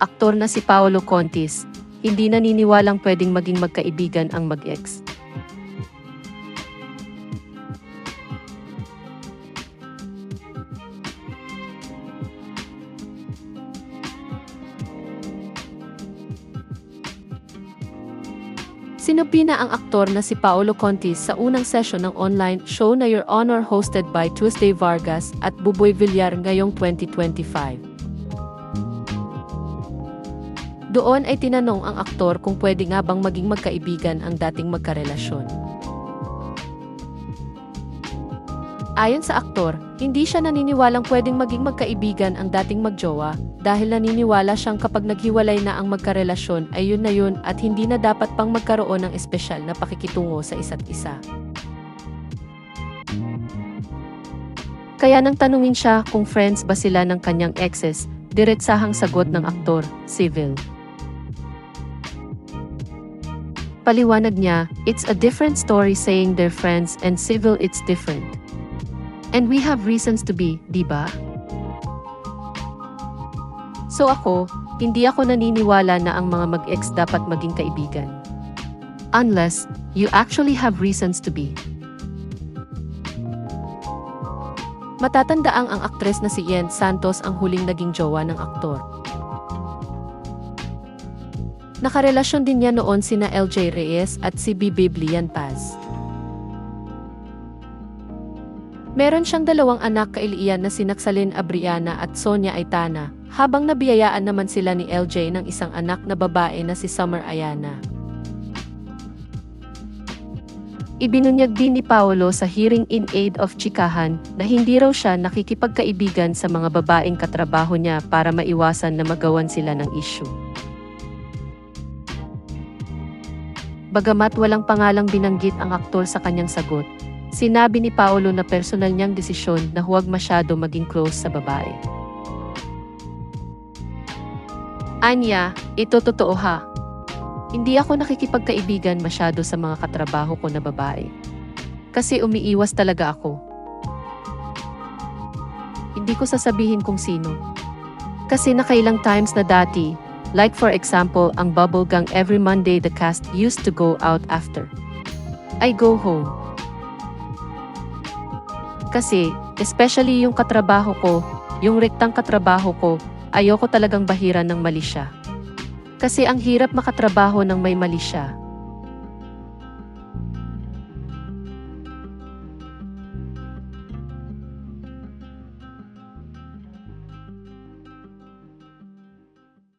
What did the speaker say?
aktor na si Paolo Contis, hindi naniniwalang pwedeng maging magkaibigan ang mag-ex. Sinubina ang aktor na si Paolo Contis sa unang session ng online show na Your Honor hosted by Tuesday Vargas at Buboy Villar ngayong 2025. Doon ay tinanong ang aktor kung pwede nga bang maging magkaibigan ang dating magkarelasyon. Ayon sa aktor, hindi siya naniniwalang pwedeng maging magkaibigan ang dating magjowa dahil naniniwala siyang kapag naghiwalay na ang magkarelasyon ay yun na yun at hindi na dapat pang magkaroon ng espesyal na pakikitungo sa isa't isa. Kaya nang tanungin siya kung friends ba sila ng kanyang exes, diretsahang sagot ng aktor, civil. Paliwanag niya, it's a different story saying they're friends and civil it's different. And we have reasons to be, di ba? So ako, hindi ako naniniwala na ang mga mag-ex dapat maging kaibigan. Unless, you actually have reasons to be. Matatandaang ang aktres na si Yen Santos ang huling naging jowa ng aktor. Nakarelasyon din niya noon sina LJ Reyes at si Bibi Blian Paz. Meron siyang dalawang anak kailian na si Naksalin Abriana at Sonia Aitana, habang nabiyayaan naman sila ni LJ ng isang anak na babae na si Summer Ayana. Ibinunyag din ni Paolo sa hearing in aid of chikahan na hindi raw siya nakikipagkaibigan sa mga babaeng katrabaho niya para maiwasan na magawan sila ng issue. Bagamat walang pangalang binanggit ang aktor sa kanyang sagot, sinabi ni Paolo na personal niyang desisyon na huwag masyado maging close sa babae. Anya, ito totoo ha. Hindi ako nakikipagkaibigan masyado sa mga katrabaho ko na babae. Kasi umiiwas talaga ako. Hindi ko sasabihin kung sino. Kasi nakailang times na dati, like for example ang bubble gang every Monday the cast used to go out after. I go home. Kasi, especially yung katrabaho ko, yung rektang katrabaho ko, ayoko talagang bahiran ng mali siya. Kasi ang hirap makatrabaho ng may mali siya.